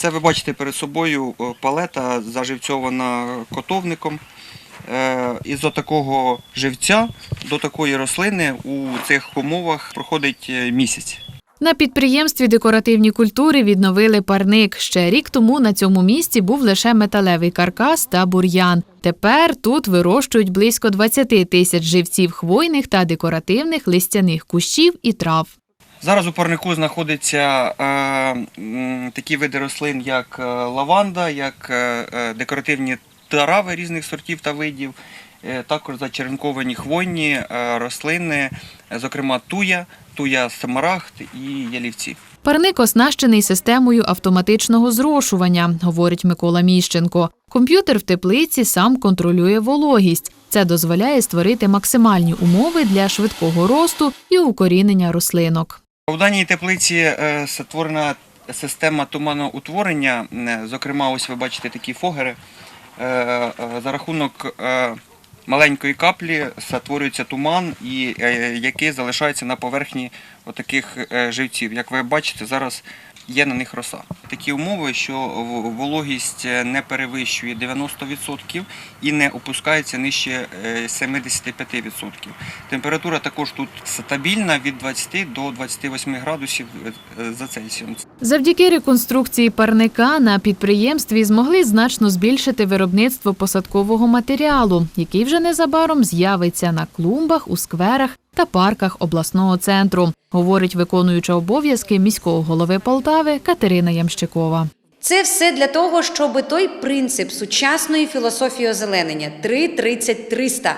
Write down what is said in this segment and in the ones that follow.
Це ви бачите перед собою е, палета заживцьована котовником. Е, Із такого живця до такої рослини у цих умовах проходить е, місяць. На підприємстві декоративні культури відновили парник. Ще рік тому на цьому місці був лише металевий каркас та бур'ян. Тепер тут вирощують близько 20 тисяч живців хвойних та декоративних листяних кущів і трав. Зараз у парнику знаходяться е, такі види рослин, як е, лаванда, як е, декоративні трави різних сортів та видів, також зачеренковані хвойні рослини, зокрема туя, туя смарагд і ялівці. Парник оснащений системою автоматичного зрошування, говорить Микола Міщенко. Комп'ютер в теплиці сам контролює вологість. Це дозволяє створити максимальні умови для швидкого росту і укорінення рослинок. У даній теплиці е, створена система туманоутворення. Е, Зокрема, ось ви бачите такі фогери. Е, За рахунок маленької каплі створюється туман, який залишається на поверхні таких живців. Як ви бачите, зараз є на них роса. Такі умови, що вологість е, не перевищує 90% і не опускається нижче е, 75%. Температура також тут стабільна від 20 до 28 градусів е, за Цельсієм. Завдяки реконструкції парника на підприємстві змогли значно збільшити виробництво посадкового матеріалу, який вже незабаром з'явиться на клумбах, у скверах та парках обласного центру, говорить виконуюча обов'язки міського голови Полтави Катерина Ямщикова. Це все для того, щоб той принцип сучасної філософії озеленення 3-30-300,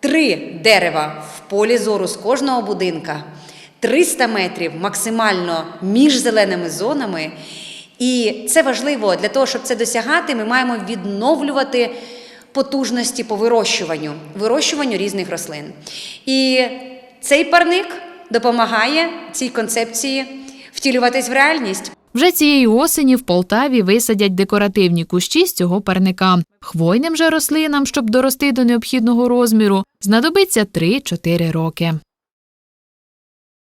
три дерева в полі зору з кожного будинка, 300 метрів максимально між зеленими зонами. І це важливо для того, щоб це досягати, ми маємо відновлювати потужності по вирощуванню, вирощуванню різних рослин. І цей парник допомагає цій концепції втілюватись в реальність. Вже цієї осені в Полтаві висадять декоративні кущі з цього парника. Хвойним же рослинам, щоб дорости до необхідного розміру, знадобиться 3-4 роки.